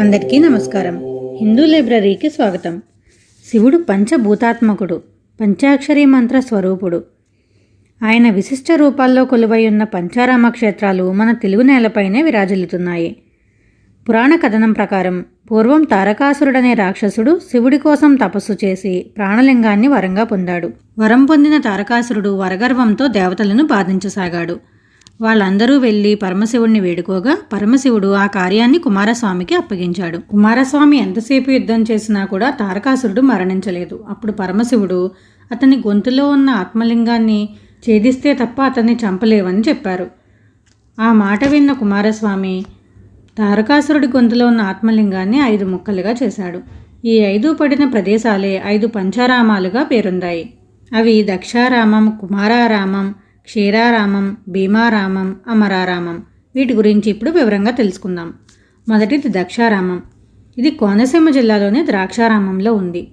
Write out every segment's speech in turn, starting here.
అందరికీ నమస్కారం. హిందూ లైబ్రరీకి స్వాగతం. శివుడు పంచభూతాత్మకుడు పంచాక్షరి మంత్ర స్వరూపుడు. ఆయన విశిష్ట రూపాల్లో కొలువై ఉన్న పంచారామ క్షేత్రాలు మన తెలుగు నేలపైనే విరాజిల్లుతున్నాయి. పురాణ కథనం ప్రకారం పూర్వం తారకాసురుడనే రాక్షసుడు శివుడి కోసం తపస్సు చేసి ప్రాణలింగాన్ని వరంగా పొందాడు. వరం పొందిన తారకాసురుడు వరగర్వంతో దేవతలను బాధించసాగాడు. వాళ్ళందరూ వెళ్ళి పరమశివుడిని వేడుకోగా పరమశివుడు ఆ కార్యాన్ని కుమారస్వామికి అప్పగించాడు. కుమారస్వామి ఎంతసేపు యుద్ధం చేసినా కూడా తారకాసురుడు మరణించలేదు. అప్పుడు పరమశివుడు అతని గొంతులో ఉన్న ఆత్మలింగాన్ని ఛేదిస్తే తప్ప అతన్ని చంపలేవని చెప్పారు. ఆ మాట విన్న కుమారస్వామి తారకాసురుడి గొంతులో ఉన్న ఆత్మలింగాన్ని ఐదు ముక్కలుగా చేశాడు. ఈ ఐదు పడిన ప్రదేశాలే ఐదు పంచారామాలుగా పేరుందాయి. అవి దక్షారామం కుమారారామం క్షీరారామం భీమారామం అమరారామం. వీటి గురించి ఇప్పుడు వివరంగా తెలుసుకుందాం. మొదటిది దక్షారామం. ఇది కోనసీమ జిల్లాలోని ద్రాక్షారామంలో ఉంది.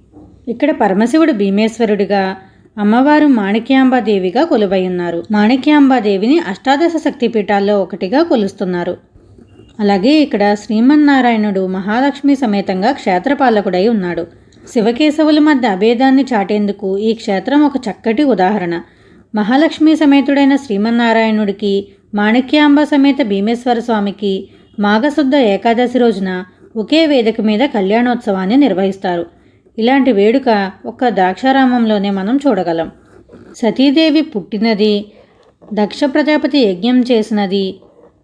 ఇక్కడ పరమశివుడు భీమేశ్వరుడిగా అమ్మవారు మాణిక్యాంబాదేవిగా కొలువై ఉన్నారు మాణిక్యాంబాదేవిని అష్టాదశ శక్తిపీఠాల్లో ఒకటిగా కొలుస్తున్నారు. అలాగే ఇక్కడ శ్రీమన్నారాయణుడు మహాలక్ష్మి సమేతంగా క్షేత్రపాలకుడై ఉన్నాడు. శివకేశవుల మధ్య అభేదాన్ని చాటేందుకు ఈ క్షేత్రం ఒక చక్కటి ఉదాహరణ. మహాలక్ష్మి సమేతుడైన శ్రీమన్నారాయణుడికి మాణిక్యాంబ సమేత భీమేశ్వర స్వామికి మాఘశుద్ధ ఏకాదశి రోజున ఒకే వేదిక మీద కళ్యాణోత్సవాన్ని నిర్వహిస్తారు. ఇలాంటి వేడుక ఒక్క ద్రాక్షారామంలోనే మనం చూడగలం. సతీదేవి పుట్టినది దక్ష ప్రజాపతి యజ్ఞం చేసినది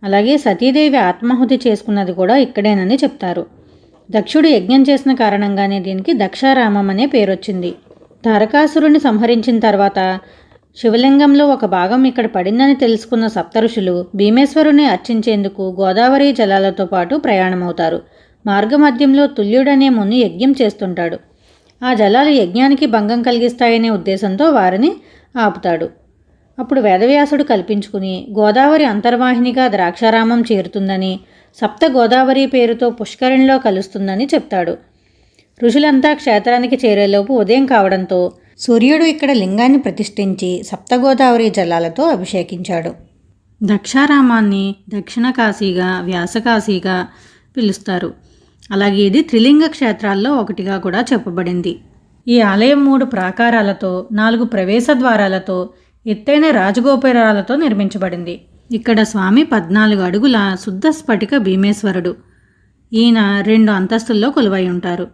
అలాగే సతీదేవి ఆత్మాహుతి చేసుకున్నది కూడా ఇక్కడేనని చెప్తారు. దక్షుడు యజ్ఞం చేసిన కారణంగానే దీనికి దక్షారామం అనే పేరు వచ్చింది తారకాసురుని సంహరించిన తర్వాత శివలింగంలో ఒక భాగం ఇక్కడ పడిందని తెలుసుకున్న సప్తఋషులు భీమేశ్వరుని అర్చించేందుకు గోదావరి జలాలతో పాటు ప్రయాణమవుతారు. మార్గమధ్యంలో తుల్యుడనే ముని యజ్ఞం చేస్తుంటాడు. ఆ జలాలు యజ్ఞానికి భంగం కలిగిస్తాయనే ఉద్దేశంతో వారిని ఆపుతాడు. అప్పుడు వేదవ్యాసుడు కల్పించుకుని గోదావరి అంతర్వాహినిగా ద్రాక్షారామం చేరుతుందని సప్త గోదావరి పేరుతో పుష్కరిణిలో కలుస్తుందని చెప్తాడు. ఋషులంతా క్షేత్రానికి చేరేలోపు ఉదయం కావడంతో సూర్యుడు ఇక్కడ లింగాన్ని ప్రతిష్ఠించి సప్తగోదావరి జలాలతో అభిషేకించాడు. దక్షారామాన్ని దక్షిణ కాశీగా వ్యాసకాశీగా పిలుస్తారు. అలాగే ఇది త్రిలింగ క్షేత్రాల్లో ఒకటిగా కూడా చెప్పబడింది. ఈ ఆలయం మూడు ప్రాకారాలతో నాలుగు ప్రవేశ ద్వారాలతో ఎత్తైన రాజగోపురాలతో నిర్మించబడింది. ఇక్కడ స్వామి పద్నాలుగు అడుగుల శుద్ధ స్ఫటిక భీమేశ్వరుడు. ఈయన రెండు అంతస్తుల్లో కొలువై ఉంటారు.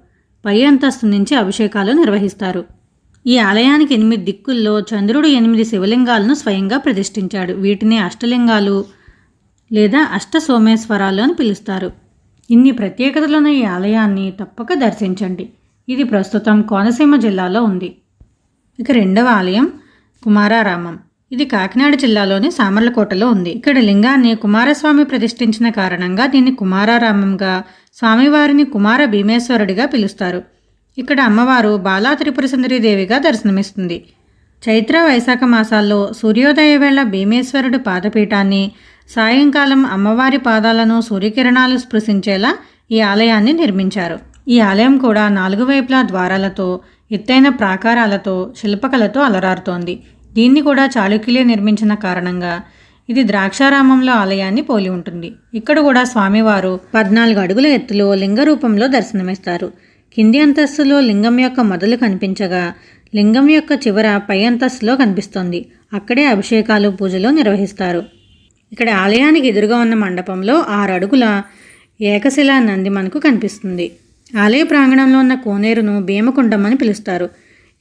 పై అంతస్తు నుంచి అభిషేకాలు నిర్వహిస్తారు. ఈ ఆలయానికి ఎనిమిది దిక్కుల్లో చంద్రుడు ఎనిమిది శివలింగాలను స్వయంగా ప్రతిష్ఠించాడు. వీటిని అష్టలింగాలు లేదా అష్ట సోమేశ్వరాలు అని పిలుస్తారు. ఇన్ని ప్రత్యేకతలున్న ఈ ఆలయాన్ని తప్పక దర్శించండి. ఇది ప్రస్తుతం కోనసీమ జిల్లాలో ఉంది. ఇక రెండవ ఆలయం కుమారారామం. ఇది కాకినాడ జిల్లాలోని సామర్లకోటలో ఉంది. ఇక్కడ లింగాన్ని కుమారస్వామి ప్రతిష్ఠించిన కారణంగా దీన్ని కుమారారామంగా స్వామివారిని కుమార భీమేశ్వరుడిగా పిలుస్తారు. ఇక్కడ అమ్మవారు బాలా త్రిపుర దేవిగా దర్శనమిస్తుంది. చైత్ర వైశాఖ మాసాల్లో సూర్యోదయ వేళ భీమేశ్వరుడు పాదపీఠాన్ని సాయంకాలం అమ్మవారి పాదాలను సూర్యకిరణాలు స్పృశించేలా ఈ ఆలయాన్ని నిర్మించారు. ఈ ఆలయం కూడా నాలుగు వైపులా ద్వారాలతో ఎత్తైన ప్రాకారాలతో శిల్పకలతో అలరారుతోంది. దీన్ని కూడా చాళుక్యులే నిర్మించిన కారణంగా ఇది ద్రాక్షారామంలో ఆలయాన్ని పోలి ఉంటుంది. ఇక్కడ కూడా స్వామివారు పద్నాలుగు అడుగుల ఎత్తులో లింగ రూపంలో దర్శనమిస్తారు. కింది అంతస్తులో లింగం యొక్క మొదలు కనిపించగా లింగం యొక్క చివర పై అంతస్తులో కనిపిస్తుంది. అక్కడే అభిషేకాలు పూజలు నిర్వహిస్తారు. ఇక్కడ ఆలయానికి ఎదురుగా ఉన్న మండపంలో ఆరు అడుగుల ఏకశిలా నంది మనకు కనిపిస్తుంది. ఆలయ ప్రాంగణంలో ఉన్న కోనేరును భీమకుండం అని పిలుస్తారు.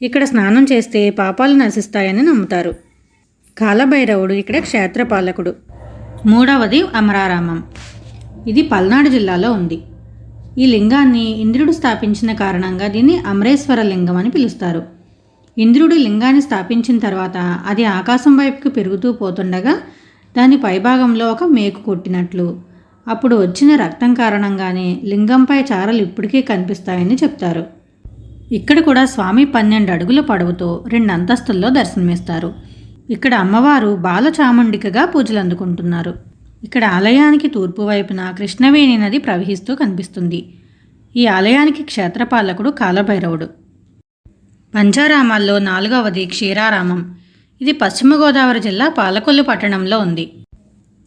ఇక్కడ స్నానం చేస్తే పాపాలు నశిస్తాయని నమ్ముతారు. కాలభైరవుడు ఇక్కడ క్షేత్రపాలకుడు. మూడవది అమరారామం. ఇది పల్నాడు జిల్లాలో ఉంది. ఈ లింగాన్ని ఇంద్రుడు స్థాపించిన కారణంగా దీన్ని అమరేశ్వర లింగం అని పిలుస్తారు. ఇంద్రుడు లింగాన్ని స్థాపించిన తర్వాత అది ఆకాశం వైపుకి పెరుగుతూ పోతుండగా దాని పైభాగంలో ఒక మేకు కొట్టినట్లు. అప్పుడు వచ్చిన రక్తం కారణంగానే లింగంపై చారలు ఇప్పటికీ కనిపిస్తాయని చెప్తారు. ఇక్కడ కూడా స్వామి పన్నెండు అడుగుల పొడవుతో రెండు అంతస్తుల్లో దర్శనమిస్తారు. ఇక్కడ అమ్మవారు బాలచాముండికగా పూజలు అందుకుంటున్నారు ఇక్కడ ఆలయానికి తూర్పు వైపున కృష్ణవేణి నది ప్రవహిస్తూ కనిపిస్తుంది. ఈ ఆలయానికి క్షేత్రపాలకుడు కాలభైరవుడు. పంచారామాల్లో నాలుగవది క్షీరారామం. ఇది పశ్చిమ గోదావరి జిల్లా పాలకొల్లు పట్టణంలో ఉంది.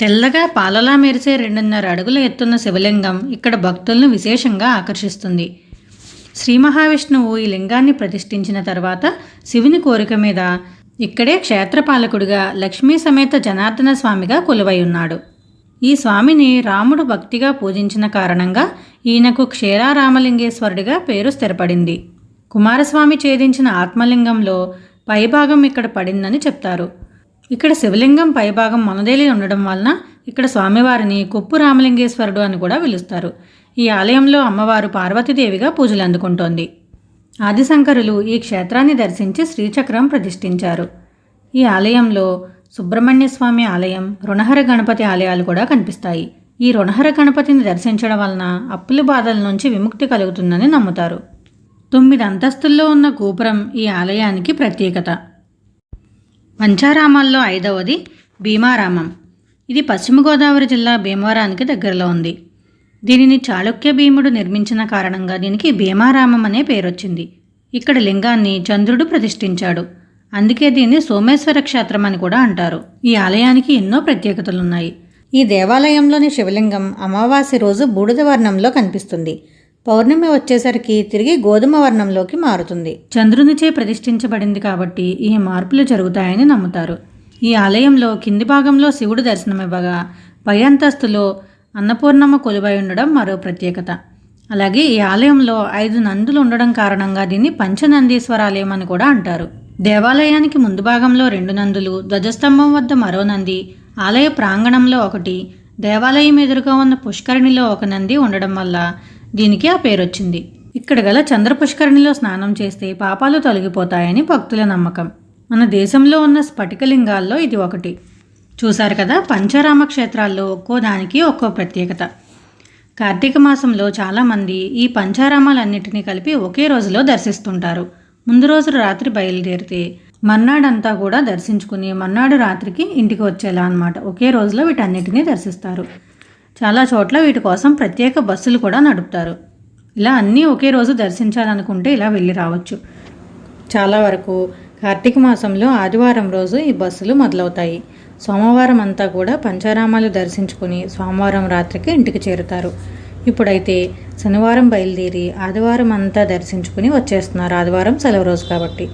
తెల్లగా పాలలా మెరిసే రెండున్నర అడుగుల ఎత్తున్న శివలింగం ఇక్కడ భక్తులను విశేషంగా ఆకర్షిస్తుంది. శ్రీ మహావిష్ణువు ఈ లింగాన్ని ప్రతిష్ఠించిన తర్వాత శివుని కోరిక మీద ఇక్కడే క్షేత్రపాలకుడిగా లక్ష్మీ సమేత జనార్దన స్వామిగా కొలువై ఉన్నాడు. ఈ స్వామిని రాముడు భక్తిగా పూజించిన కారణంగా ఈయనకు క్షీరారామలింగేశ్వరుడిగా పేరు స్థిరపడింది. కుమారస్వామి ఛేదించిన ఆత్మలింగంలో పైభాగం ఇక్కడ పడిందని చెప్తారు. ఇక్కడ శివలింగం పైభాగం మనదేలి ఉండడం వలన ఇక్కడ స్వామివారిని కొప్పు రామలింగేశ్వరుడు అని కూడా పిలుస్తారు. ఈ ఆలయంలో అమ్మవారు పార్వతీదేవిగా పూజలు అందుకుంటోంది. ఆదిశంకరులు ఈ క్షేత్రాన్ని దర్శించి శ్రీచక్రం ప్రతిష్ఠించారు. ఈ ఆలయంలో సుబ్రహ్మణ్య స్వామి ఆలయం రుణహర గణపతి ఆలయాలు కూడా కనిపిస్తాయి. ఈ రుణహర గణపతిని దర్శించడం వలన అప్పుల బాధల నుంచి విముక్తి కలుగుతుందని నమ్ముతారు. తొమ్మిది అంతస్తుల్లో ఉన్న గోపురం ఈ ఆలయానికి ప్రత్యేకత. పంచారామాల్లో ఐదవది భీమారామం. ఇది పశ్చిమ గోదావరి జిల్లా భీమవరానికి దగ్గరలో ఉంది. దీనిని చాళుక్య భీముడు నిర్మించిన కారణంగా దీనికి భీమారామం అనే పేరొచ్చింది. ఇక్కడ లింగాన్ని చంద్రుడు ప్రతిష్ఠించాడు. అందుకే దీన్ని సోమేశ్వర క్షేత్రం అని కూడా అంటారు. ఈ ఆలయానికి ఎన్నో ప్రత్యేకతలున్నాయి. ఈ దేవాలయంలోని శివలింగం అమావాస్య రోజు బూడిద వర్ణంలో కనిపిస్తుంది. పౌర్ణమి వచ్చేసరికి తిరిగి గోధుమ వర్ణంలోకి మారుతుంది. చంద్రునిచే ప్రతిష్ఠించబడింది కాబట్టి ఈ మార్పులు జరుగుతాయని నమ్ముతారు. ఈ ఆలయంలో కింది భాగంలో శివుడు దర్శనమివ్వగా పై అంతస్తులో అన్నపూర్ణమ్మ కొలువై ఉండడం మరో ప్రత్యేకత. అలాగే ఈ ఆలయంలో ఐదు నందులు ఉండడం కారణంగా దీన్ని పంచనందీశ్వరాలయం అని కూడా అంటారు. దేవాలయానికి ముందు భాగంలో రెండు నందులు ధ్వజస్తంభం వద్ద మరో నంది ఆలయ ప్రాంగణంలో ఒకటి దేవాలయం ఎదురుగా ఉన్న పుష్కరిణిలో ఒక నంది ఉండడం వల్ల దీనికి ఆ పేరు వచ్చింది ఇక్కడ గల చంద్ర పుష్కరిణిలో స్నానం చేస్తే పాపాలు తొలగిపోతాయని భక్తుల నమ్మకం. మన దేశంలో ఉన్న స్ఫటికలింగాల్లో ఇది ఒకటి. చూశారు కదా పంచరామ క్షేత్రాల్లో ఒక్కో దానికి ఒక్కో ప్రత్యేకత. కార్తీక మాసంలో చాలామంది ఈ పంచారామాలన్నిటినీ కలిపి ఒకే రోజులో దర్శిస్తుంటారు. ముందు రోజు రాత్రి బయలుదేరితే మర్నాడంతా కూడా దర్శించుకుని మర్నాడు రాత్రికి ఇంటికి వచ్చేలా అనమాట ఒకే రోజులో వీటన్నిటినీ దర్శిస్తారు. చాలా చోట్ల వీటి కోసం ప్రత్యేక బస్సులు కూడా నడుపుతారు. ఇలా అన్నీ ఒకే రోజు దర్శించాలనుకుంటే ఇలా వెళ్ళి రావచ్చు. చాలా వరకు కార్తీక మాసంలో ఆదివారం రోజు ఈ బస్సులు మొదలవుతాయి. సోమవారం అంతా కూడా పంచారామాలు దర్శించుకుని సోమవారం రాత్రికి ఇంటికి చేరుతారు. ఇప్పుడైతే శనివారం బయలుదేరి ఆదివారం అంతా దర్శించుకుని వచ్చేస్తున్నారు. ఆదివారం సెలవు రోజు కాబట్టి.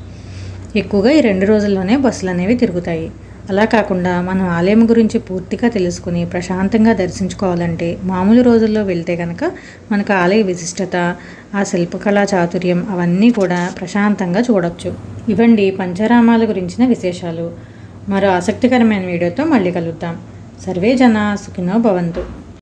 ఎక్కువగా ఈ రెండు రోజుల్లోనే బస్సులు అనేవి తిరుగుతాయి. అలా కాకుండా మనం ఆలయం గురించి పూర్తిగా తెలుసుకుని ప్రశాంతంగా దర్శించుకోవాలంటే మామూలు రోజుల్లో వెళ్తే కనుక మనకు ఆలయ విశిష్టత ఆ శిల్పకళా చాతుర్యం అవన్నీ కూడా ప్రశాంతంగా చూడొచ్చు. ఇవండి పంచరామాల గురించిన విశేషాలు. మరో ఆసక్తికరమైన వీడియోతో మళ్ళీ కలుద్దాం. సర్వే జన సుఖినో భవంతు.